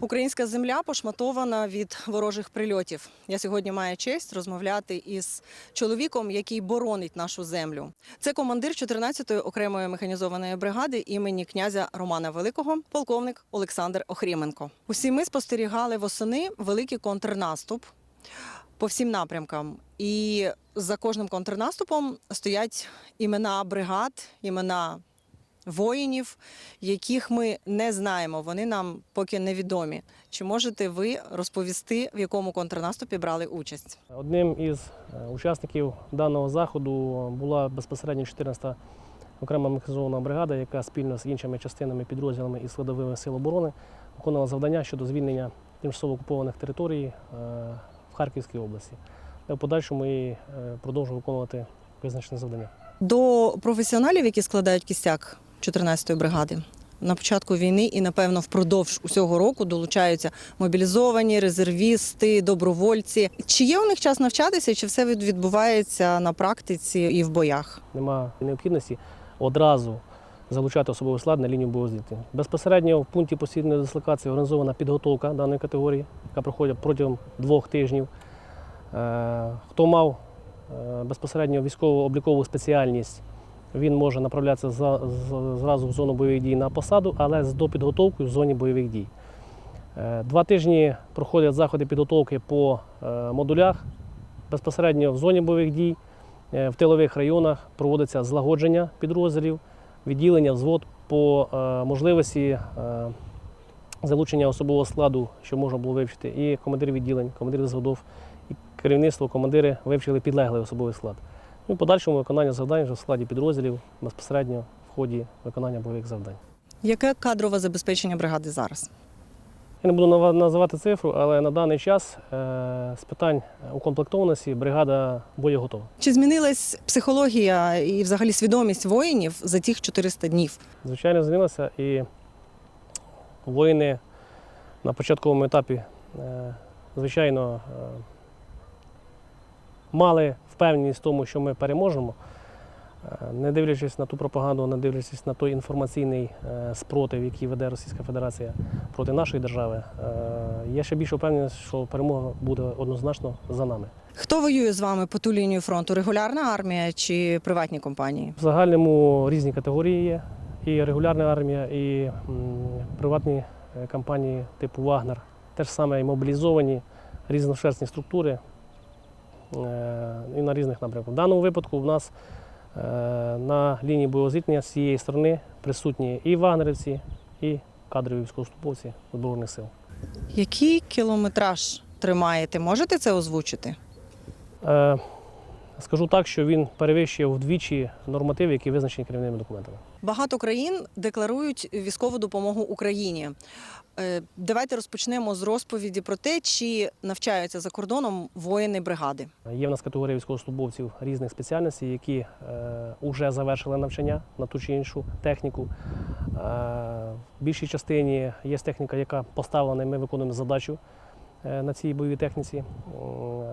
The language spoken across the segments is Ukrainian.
Українська земля пошматована від ворожих прильотів. Я сьогодні маю честь розмовляти із чоловіком, який боронить нашу землю. Це командир 14-ї окремої механізованої бригади імені князя Романа Великого, полковник Олександр Охріменко. Усі ми спостерігали восени великий контрнаступ по всім напрямкам. І за кожним контрнаступом стоять імена бригад, імена воїнів, яких ми не знаємо. Вони нам поки невідомі. Чи можете ви розповісти, в якому контрнаступі брали участь? Одним із е, учасників даного заходу була безпосередньо 14-та окрема механізована бригада, яка спільно з іншими частинами, підрозділами і складовими сил оборони виконувала завдання щодо звільнення тимчасово окупованих територій е, в Харківській області. В подальшому і е, виконувати визначені завдання. До професіоналів, які складають кістяк 14-ї бригади. На початку війни і, напевно, впродовж усього року долучаються мобілізовані, резервісти, добровольці. Чи є у них час навчатися, чи все відбувається на практиці і в боях? Нема необхідності одразу залучати особовий склад на лінію боєзіткнення. Безпосередньо в пункті постійної дислокації організована підготовка даної категорії, яка проходить протягом двох тижнів. Е, Хто мав е, безпосередньо військово-облікову спеціальність, він може направлятися за- з- зразу в зону бойових дій на посаду, але з допідготовкою в зоні бойових дій. Е, Два тижні проходять заходи підготовки по е, модулях безпосередньо в зоні бойових дій. Е, В тилових районах проводиться злагодження підрозділів, відділення, взвод по можливості залучення особового складу, що можна було вивчити, і командири відділень, командири взводів, і керівництво, командири вивчили підлеглий особовий склад. Ну подальшому виконання завдань вже в складі підрозділів безпосередньо в ході виконання бойових завдань. Яке кадрове забезпечення бригади зараз? Я не буду називати цифру, але на даний час е, з питань укомплектованості бригада боєготова. Чи змінилась психологія і взагалі свідомість воїнів за тих 400 днів? звичайно, змінилося. І воїни на початковому етапі, е, звичайно, е, мали впевненість в тому, що ми переможемо, Е, не дивлячись на ту пропаганду, не дивлячись на той інформаційний е, спротив, який веде Російська Федерація проти нашої держави, е, я ще більше впевнений, що перемога буде однозначно за нами. Хто воює з вами по ту лінію фронту? Регулярна армія чи приватні компанії? В загальному різні категорії є. І регулярна армія, і приватні компанії типу Вагнер, теж саме і мобілізовані, різношерстні структури і на різних напрямках. В даному випадку в нас е, на лінії бойового зіткнення з цієї сторони присутні і вагнерівці, і кадрові військовослужбовці Збройних сил. Який кілометраж тримаєте? Можете це озвучити? Е, Скажу так, що він перевищує вдвічі нормативи, які визначені керівними документами. Багато країн декларують військову допомогу Україні. Е, Давайте розпочнемо з розповіді про те, чи навчаються за кордоном воїни бригади. Є в нас категорія військовослужбовців різних спеціальностей, які вже завершили навчання на ту чи іншу техніку. Е, в більшій частині є техніка, яка поставлена, і ми виконуємо задачу е, на цій бойовій техніці.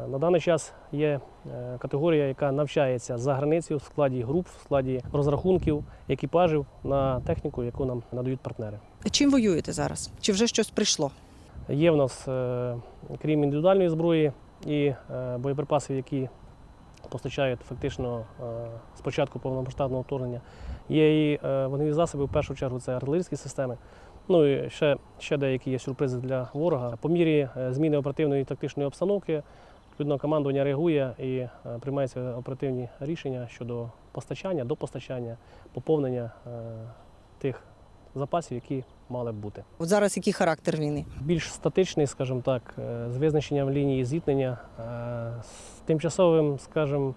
На даний час є е, категорія, яка навчається за границею в складі груп, в складі розрахунків, екіпажів на техніку, яку нам надають партнери. Чим воюєте зараз? Чи вже щось прийшло? Є в нас, е, крім індивідуальної зброї і е, боєприпасів, які постачають фактично е, з початку повномасштабного вторгнення, є і е, вогневі засоби, в першу чергу це артилерійські системи. Ну і ще, ще деякі є сюрпризи для ворога. По мірі е, зміни оперативної і тактичної обстановки, відповідно, командування реагує і е, приймаються оперативні рішення щодо постачання, допостачання, поповнення е, тих запасів, які мали б бути От зараз який характер війни? більш статичний, скажімо так, з визначенням лінії зіткнення, з тимчасовим, скажімо,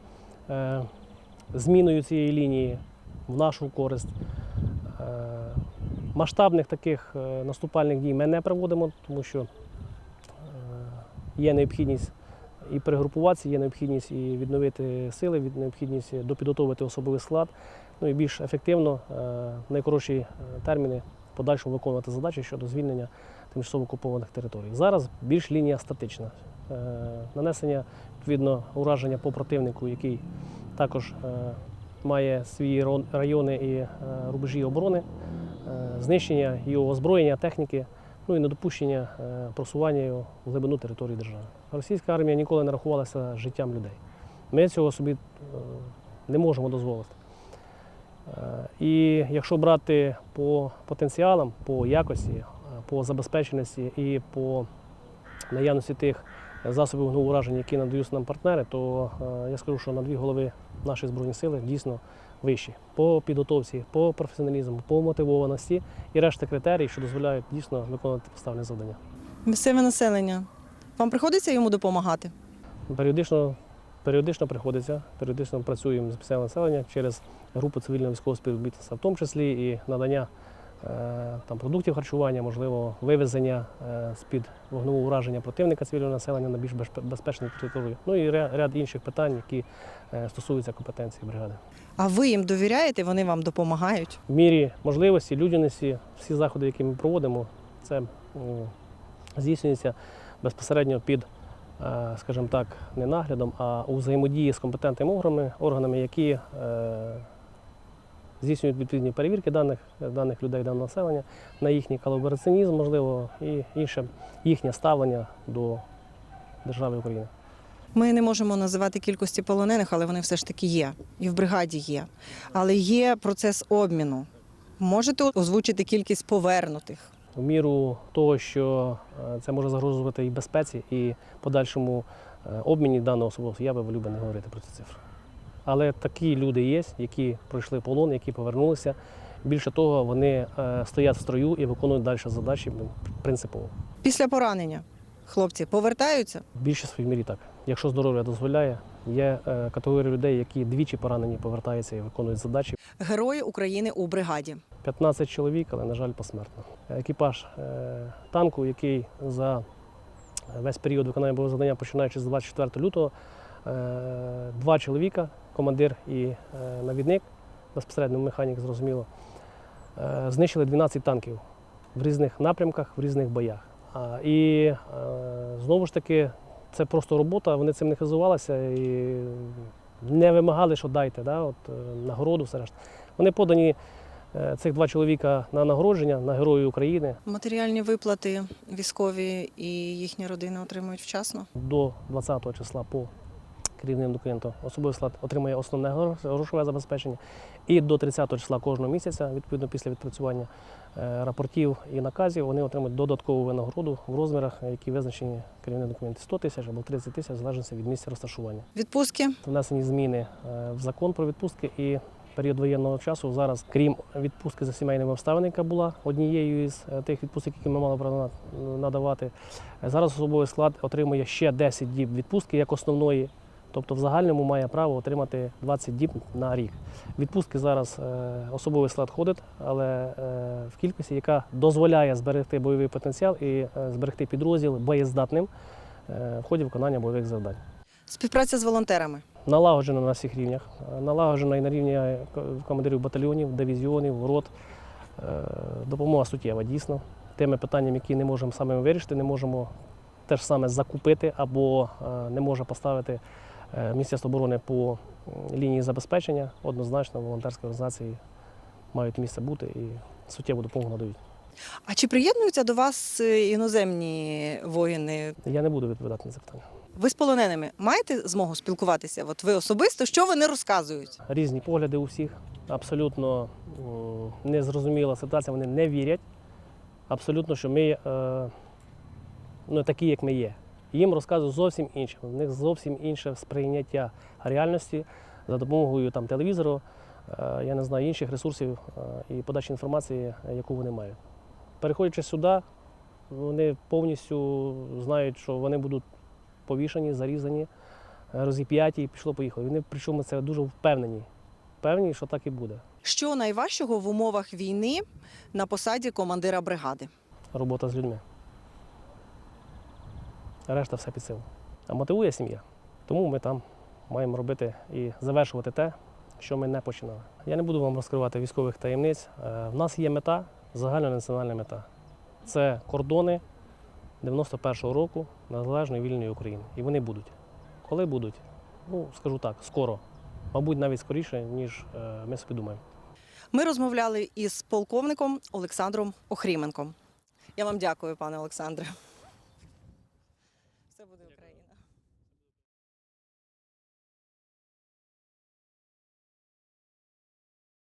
зміною цієї лінії в нашу користь. Масштабних таких е, наступальних дій ми не проводимо, тому що е, є необхідність і перегрупуватися, є необхідність і відновити сили, від- необхідність допідготовити особовий склад, ну і більш ефективно е, в найкоротші терміни подальшому виконувати задачі щодо звільнення тимчасово окупованих територій. Зараз більш лінія статична. Нанесення відповідно ураження по противнику, який також має свої райони і рубежі оборони, знищення його озброєння, техніки ну і недопущення е, просування його в глибину території держави. Російська армія ніколи не рахувалася життям людей. Ми цього собі е, не можемо дозволити. Е, І якщо брати по потенціалам, по якості, е, по забезпеченості і по наявності тих засобів вогневого ураження, які надають нам партнери, то е, я скажу, що на дві голови наші збройні сили дійсно вищі по підготовці, по професіоналізму, по мотивованості і решта критерій, що дозволяють дійсно виконувати поставлені завдання. Місцеве населення. Вам приходиться йому допомагати? Періодично, періодично приходиться, періодично працюємо з місцевим населенням через групу цивільного військового співробітництва, в тому числі і надання там, продуктів харчування, можливо, вивезення е, з-під вогневого ураження противника цивільного населення на більш безпе- безпечну територію. Ну і ряд інших питань, які е, стосуються компетенції бригади. А ви їм довіряєте, вони вам допомагають? В мірі можливості, людяності, всі заходи, які ми проводимо, це здійснюється безпосередньо під, е, скажімо так, не наглядом, а у взаємодії з компетентними органами, органами, які е, здійснюють відповідні перевірки даних, даних людей, даного населення, на їхній колабораціонізм, можливо, і інше їхнє ставлення до держави України. Ми не можемо називати кількості полонених, але вони все ж таки є. І в бригаді є. Але є процес обміну. Можете озвучити кількість повернутих? в міру того, що е, це може загрожувати і безпеці, і подальшому е, обміні даного особового, я би волів би не говорити про ці цифри. Але такі люди є, які пройшли полон, які повернулися. Більше того, вони е, стоять в строю і виконують далі задачі ну, принципово. Після поранення хлопці повертаються? В більшій своїй мірі так. Якщо здоров'я дозволяє, є е, категорія людей, які двічі поранені повертаються і виконують задачі. Герої України у бригаді. 15 чоловік, але, на жаль, посмертно. Екіпаж е, танку, який за весь період виконання бойового завдання, починаючи з 24 лютого, два чоловіка, командир і е, навідник, безпосередньо механік, зрозуміло, е, знищили 12 танків в різних напрямках, в різних боях. І е, знову ж таки, це просто робота, вони цим не хизувалися і не вимагали, що дайте, да, от, нагороду, все решта. Вони подані цих два чоловіка на нагородження, на Героїв України Матеріальні виплати військові і їхні родини отримують вчасно. до 20 числа по керівним документам. Особовий склад отримує основне грошове забезпечення. І до 30 числа кожного місяця, відповідно після відпрацювання е, рапортів і наказів, вони отримують додаткову винагороду в розмірах, які визначені керівним документом 100 тисяч або 30 тисяч, в залежності від місця розташування. Відпустки внесені зміни е, в закон про відпустки і період воєнного часу зараз, крім відпустки за сімейними обставинами, яка була однією із е, тих відпусток, які ми мали право надавати. Зараз особовий склад отримує ще 10 діб відпустки як основної. Тобто в загальному має право отримати 20 діб на рік. Відпустки зараз е, особовий склад ходить, але е, в кількості, яка дозволяє зберегти бойовий потенціал і е, зберегти підрозділ боєздатним в ході виконання бойових завдань. співпраця з волонтерами. Налагоджено на всіх рівнях. Налагоджено і на рівні командирів батальйонів, дивізіонів, рот. Допомога суттєва, дійсно. Тими питаннями, які не можемо самими вирішити, не можемо те ж саме закупити або не може поставити Міністерство оборони по лінії забезпечення. Однозначно, волонтерські організації мають місце бути і суттєву допомогу надають. А чи приєднуються до вас е, іноземні воїни? Я не буду відповідати на це питання. Ви з полоненими маєте змогу спілкуватися? От ви особисто, що вони розказують? різні погляди у всіх. Абсолютно незрозуміла ситуація, вони не вірять. Абсолютно, що ми е, ну, такі, як ми є. Їм розказують зовсім інше. У них зовсім інше сприйняття реальності за допомогою там, телевізору, е, я не знаю, інших ресурсів е, і подачі інформації, яку вони мають. Переходячи сюди, вони повністю знають, що вони будуть повішані, зарізані, е, розіп'яті і пішло поїхало. Вони причому це дуже впевнені. Впевнені, що так і буде. Що найважчого в умовах війни на посаді командира бригади? Робота з людьми. Решта все під силу. А мотивує сім'я. Тому ми там маємо робити і завершувати те, що ми не починали. Я не буду вам розкривати військових таємниць. Е, В нас є мета, загальнонаціональна мета. Це кордони 91-го року незалежної вільної України. І вони будуть. Коли будуть? Ну, скажу так, скоро. Мабуть, навіть скоріше, ніж е, ми собі думаємо. Ми розмовляли із полковником Олександром Охріменком. Я вам дякую, пане Олександре.